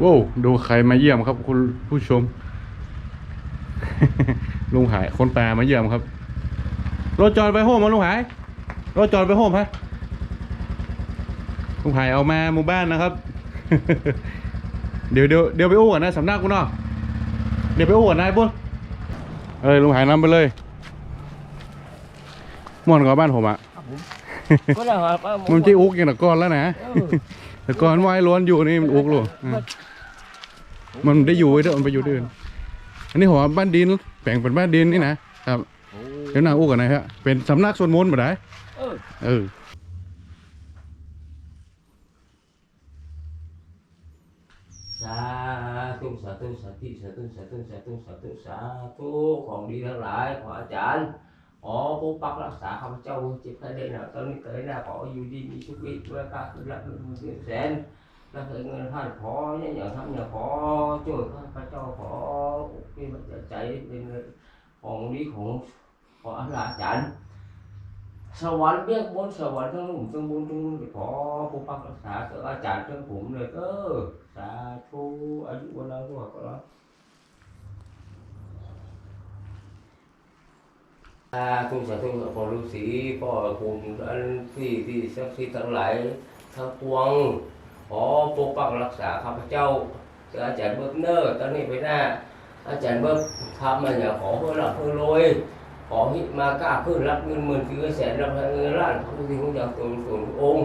โว้วดูใครมาเยี่ยมครับ คุณผู้ชม ลุงหายคนแปลมาเยี่ยมครับรถจอดไปโฮมมาลุงหายรถจอดไปโฮมฮะลุงหายเอามาหมู่บ้านนะครับ เดี๋ยวเดี๋ยวเดี๋ยวไปอู้กันนะสำนักกูเนาะเดี๋ยวไปอู้กันนายปุ้นเอ้ยลุงหายนำไปเลยม่วนกว่าบ้านผมอะก็ได้ครับมันจะอุกอย่างตะกอนแล้วนะ แต่ก่อนวายล้วนอยู่นี่มันอุกหรออะมันได้อยู่ไว้เด้อมันไปอยู่ที่อื่นอันนี้หัวบ้านดินแบ่งเป็นบ้านดินนี่นะครับเดี๋ยวนางอุกกันนะฮะเป็นสำนักสวดมนต์บ่ได้เออเออสาธุสาธุสาธุสาธุสาธุสาธุสาธุสาธุของดีทั้งหลายขออาจารย์ ó bố bác là xã hồng châu chỉ phải đây là tôi tới là có du gì đi chuẩn bị với các lập sen là cái người hành khó nhớ nhớ thăm nhớ khó chửi phải cho khó khi mà chạy đến phòng đi khổ khó là chán. Sau bán biết bốn sau bán trong cũng trong bốn trong thì có bộ bác xã là chán trong cũng rồi cơ. Xã thu, ở chỗ nào cũng có. đó อาคุณสาธุพ่อฤาษีพ่อคุณอันที่ที่ศักดิ์สิทั้งหลายทั้งปวงขอปกปักรักษาข้าพเจ้าอาจารย์เบิกเนอร์ตอนนี้ไปหน้า อาจารย์เบิกทำมาอย่าขอเพื่อรับเพื่อรวยขอฮิมาก้าเพื่อรับเงินหมื่นคือแสนรับเงินล้านขอที่คุณอยากสูงสูงองค์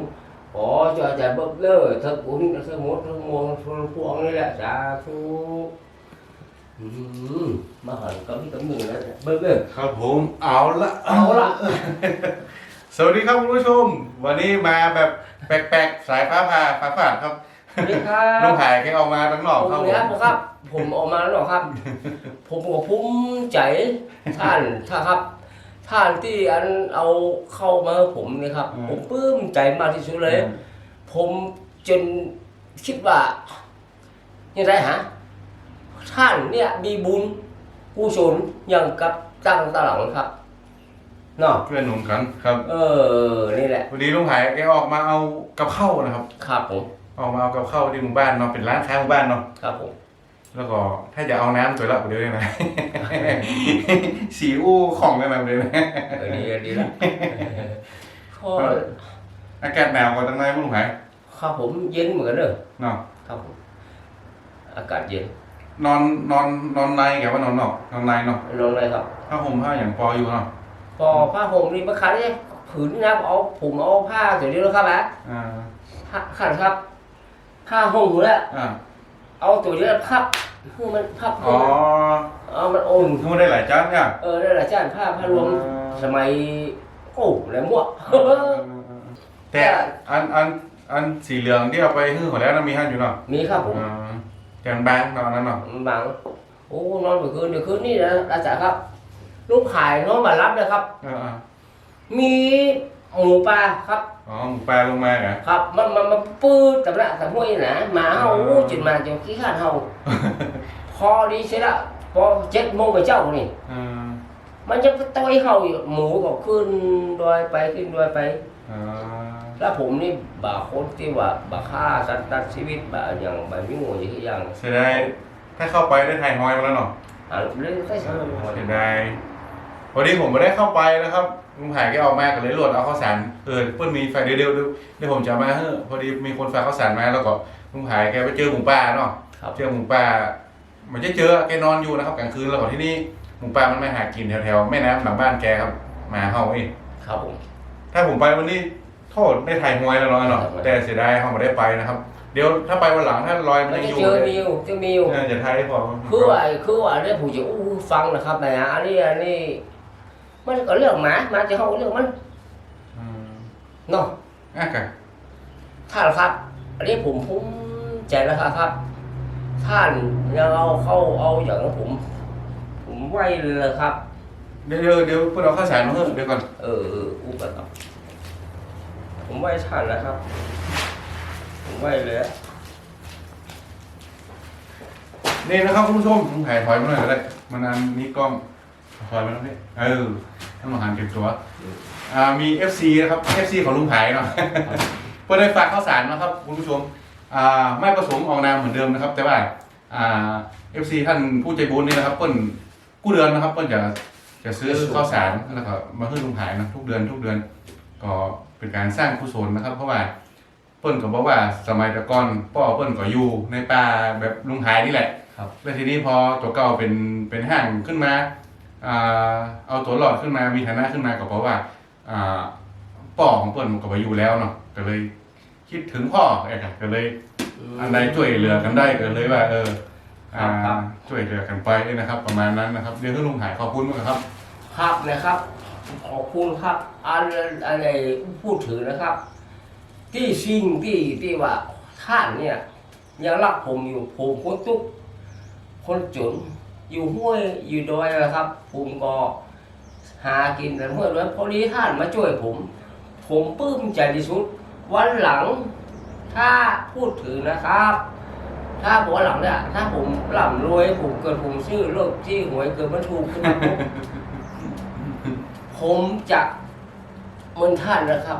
ขอจะอาจารย์เบิกเนอร์ทั้งปวงทั้งมดทั้งมวลทั้งปวงนี่แหละสาธุ อืมมาหันกับพี่กับมือแล้วเนี่ยเบิกเลอร์ครับผมเอาละเอาละสวัสดีครับคุณผู้ชม วันนี้มาแบบแปลกๆสายฟ้าผ่าฟ้าผ่าครับสวัสดีครัลุบงหายแกออกมาทั้งนอกผมครับผเนี่ยมครับ ผมออกมาแล้วเหรอครับ ผมก็ภูมิใจท่านท่านครับ ท่านที่อันเอาเข้ามาให้ผมเนะครับ ผมปลื้มใจมากที่สุดเลย ผมจนคิดว่ายังไงฮะ ท่านเนี่ยมีบุญกุศลอย่างกับตั้งตาหลังครับเนาะเพื่อนหนุ่มกันครับ เออนี่แหละวันนี้ลุงหายแกออกมาเอากับข้าวนะครับ ครับผมออกมาเอากับข้าวที่หมู่บ้านเนาะเป็นร้านค้าหมู่บ้านเนาะครับผมแล้วก็ถ้าจะเอาน้ำตัวละเดี๋ยวได้ไหมสีอู้ของได้ไหมเดี๋ยวนะเออดีดีละก็อากาศหนาวกว่าตั้งไหนลุงหายครับผมเย็นเหมือนกันเด้อเนาะครับผมอากาศเย็น นอนนอนนอนในแกว่านอนนอกนอนในเนาะลงเลยครับผ้าห่มผ้าอย่างปออยู่เนาะพอผ้าห่มนี่มาขันเนี่ยผืนนี่นะเอาผมเอาผ้าตัวนี้แล้วครับอะอ่าผ้าขันครับผ้าห่มแล้วอ่าเอาตัวนี้พับคือมันพับอ๋อเอามันโอนทูได้หลายจานเนี่ยเออนั่นแหละจ้านผ้าผ้ารวมสมัยโอ้อะไรมั่วแต่อันอันอันสีเหลืองที่เอาไปหื้อหัวแล้วนะมีห้านอยู่เนาะมีครับผมอ่า แต่มันบางเนาะอันนั้นเนาะบางโอ้นอนเมื่อคืนเดี๋ยวคืนนี่นะอาจารย์ครับ ลูกขายนอนมารับนะครับ เอออ่ามีหมูปลาครับ อ๋อหมูปลาลงมาเหรอ ครับ มันมันมันปื้ดแต่ละแต่ห้วยนะหมาเห่าจินมาจะขี้ข้านเห่าพอดีเสร็จละพอเจ็ดโมงไปเจ้านี่อ่ามันจะต่อยเห่าอยู่หมูก็ขึ้นดอยไปขึ้นดอยไปอ่า แล้วผมนี่บาคนที่ว่าบาฆ่าสัตว์ตัดชีวิตบาอย่างบาไม่งูอย่างที่อย่างเสียดายถ้าเข้าไปได้ถ่ายหอยมาแล้วเนาะอ่าเรื่องใช่ใช่เสียดายพอดีผมไม่ได้เข้าไปนะครับลุงหายแกออกมาก็เลยโหลดเอาข้าวสารเออเพิ่นมีไฟเดียวเดียวเดี๋ยวผมจะเอามาเฮ้อพอดีมีคนฝากข้าวสารมาแล้วก็ลุงหายแกไปเจอหมูป่าเนาะครับเจอหมูป่ามันจะเจอแกนอนอยู่นะครับกลางคืนแล้วก็ที่นี่หมูป่ามันมาหากินแถวๆแม่น้ำหลังบ้านแกครับหมาเห่านี่ครับผมถ้าผมไปวันนี้ โทษได้ถ่ายมวยแล้วเนาะเนาะแต่เสียดายเขาไม่ได้ไปนะครับ เดี๋ยวถ้าไปวันหลังถ้ารอยมันมันยังจะอยู่เจอมิวจะมิวเออจะถ่ายให้พอคือว่าคือว่าเนี่ยผู้จะอู้ฟังนะครับแต่อันนี้อันนี้มันก็เรื่องหมาหมาจะเข้าเรื่องมันอืมเนาะอะกันท่านครับอันนี้ผมภูมิใจแล้วครับ ท่านยังเอาเข้าเอาอย่างผม ผมไหวเลยครับ เดี๋ยวเดี๋ยวเดี๋ยวพวกเราข้าวสารมาเพิ่มเดี๋ยวก่อน เออเอออู้กันครับ ผมไหวท่านนะครับ ผมไหวเลยอะนี่นะครับคุณผู้ชมผมถ่ายถอยมาหน่อยก็ได้มันอันนี้กล้องถอยมาแล้วนี่เออท่านมหันเก็บตัวอ่ามี FC นะครับ FC ของลุงไผ่เนาะ เพื่อได้ฝากข้าวสารนะครับคุณผู้ชมอ่าไม่ประสงค์ออกนามเหมือนเดิมนะครับ แต่ว่าอ่าเอฟซีท่านผู้ใจบุญนี่นะครับเปิ้นกู้เดือนนะครับเปิ้นจะจะซื้อข้าวสารแล้วก็มาให้ลุงหายนะทุกเดือนทุกเดือน ก็ เป็นการสร้างกุศลนะครับ เพราะว่าเปิ้นก็บอกว่าสมัยแต่ก่อนพ่อเปิ้นก็อยู่ในป่าแบบลุงหายนี่แหละครับแล้วทีนี้พอตัวเก่าเป็นเป็นห้างขึ้นมาอ่าเอาตัวหลอดขึ้นมามีฐานะขึ้นมาก็เพราะว่าอ่าป่อของเปิ้นมันก็ไปอยู่แล้วเนาะก็เลยคิดถึงพ่อเอกก็เลยอันใดช่วยเหลือกันได้ก็เลยว่า เอออ่าครับช่วยเหลือกันไปนะครับ ประมาณนั้นนะครับเดี๋ยวให้ลุงหายขอบคุณมากครับ ครับนะครับ ขอบคุณครับอะไรอะไรพูดถึงนะครับ ที่สิ่งที่ที่ว่าท่านเนี่ยยังรักผมอยู่ผมคนทุกข์คนจนอยู่ห้วยอยู่ดอยนะครับ ผมก็หากินแต่ห้วยดอยพอดีท่านมาช่วยผม ผมปลื้มใจที่สุด วันหลังถ้าพูดถึงนะครับ ถ้าบอกว่าหลังเนี่ยถ้าผมหล่ำรวยผมเกิดผมชื่อโลกที่หวยเกิดมาถูกขึ้นมาปุ๊บ ผมจะเหมือนท่านนะครับ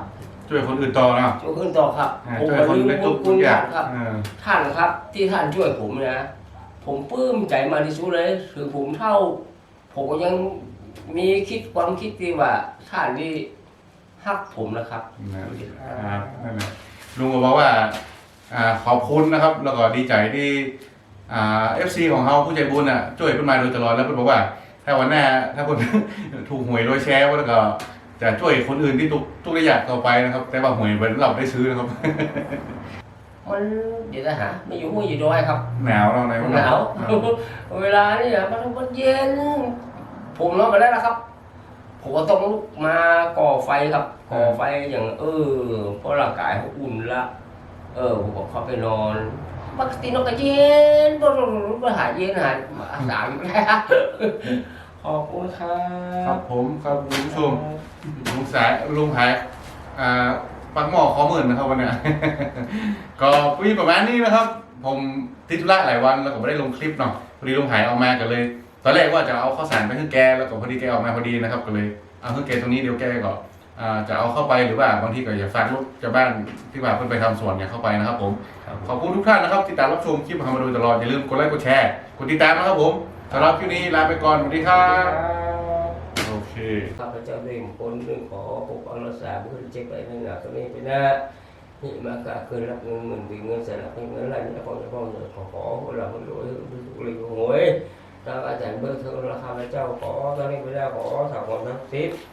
ช่วยคนอื่นต่อเนาะช่วยขึ้นต่อครับ อ่าผมช่วยคนลืมได้บุทุญกคุทุณกอย่าท่างนครับ เออท่านครับ ที่ท่านช่วยผมนะผมปลื้มใจมากที่สุดเลยถึงผมเท่า ผมก็ยังมีคิดความคิดที่ว่าท่านที่ฮักผมนะครับ นะครับนั่นแหละลุงก็บอกว่าอ่าขอบคุณนะครับ แล้วก็ดีใจที่อ่าเอฟซีของเขาผู้ใจบุญอะช่วยเพิ่นมาโดยตลอดแล้วเพิ่นบอกว่า ถ้าวันหน้าถ้าเพิ่นถูกหวยโดยแชร์แล้วก็ จะช่วยคนอื่นที่ทุกทุกระยะต่อไปนะครับ แต่ว่าหวยเป็นเราได้ซื้อนะครับ มันเดี๋ยวนะฮะไม่อยู่ห้วยอยู่ดอยครับ หนาวเราในหนาวเวลานี่นะมันมันเย็น ผมนอนมาได้แล้วครับผมก็ต้องลุกมาก่อไฟครับก่อไฟอย่าง เออเพราะร่างกายเขาอุ่นละ เออผมก็เข้าไปนอน ปกตินอนก็เย็นบ่รู้บ่หายเย็นหายสามแล้วขอบคุณครัครับบผมครับคุณผู้ชมลุงสายลุงหายอ่าปักหม้อขอหมื่นนะครับวันเนี้ย ก็ปีประมาณนี้นะครับ ผมติดธุระหลายวันแล้วก็ไม่ได้ลงคลิปเนาะพอดีลุงหายออกมากันเลย ตอนแรกว่าจะเอาข้าวสารไปให้แกแล้วก็พอดีแกออกมาพอดีนะครับก็เลยเอาให้แกตรงนี้เดี๋ยวแกก็อ่า จะเอาเข้าไปหรือว่าบางทีก็อยากฝากลูกจะบ้านที่ว่าเพิ่นไปทำสวนเนี่ยเข้าไปนะครับผมครับขอบคุณทุกท่านนะครับที่ติดตามรับชมคลิปของเรามาโดยตลอดอย่าลืมกดไลค์กดแชร์กดติดตามนะครับผมสำหรับคลิปนี้ลาไปก่อนสวัสดีครับโอเคข้าพเจ้าได้คนหนึ่งขอปกปักรักษาเพื่อเจ็บไปในหนักตรงนี้ไปนะนี่มากาคืนรับเงินหมื่นปีเงินแสนรับเงินอะไรนี่ขอจะพ้องเงินขอขอเราคนรวยทุกเรื่องหวยทางอาจารย์เบิกเธอราคาพระเจ้าขอตอนนี้ไปได้ขอสาวคนทั้งสิบข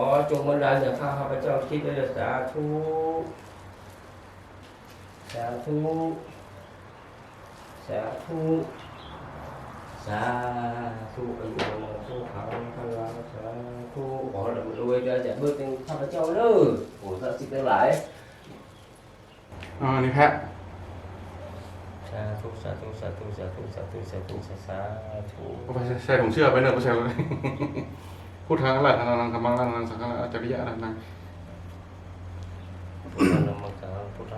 อจงบันดาลจากข้าพระเจ้าคิดได้สาธุสาธุสาธุสาธุอายุวันโสุขังพลังสาธุขอเรารวยได้จากเบิกเป็นข้าพเจ้าเลยโอ้สักสิบทั้งหลายอ๋อนี่แพะสาธุสาธุสาธุสาธุสาธุสาธุสาสาธุก็ไปใส่ถุงเชื่อไปเนอะผู้ชายคนนี้ พุทธังอะไรทางนังธรรมังทางนังสังฆะอาจาริยะทางนังพุทธนามกังพุทธ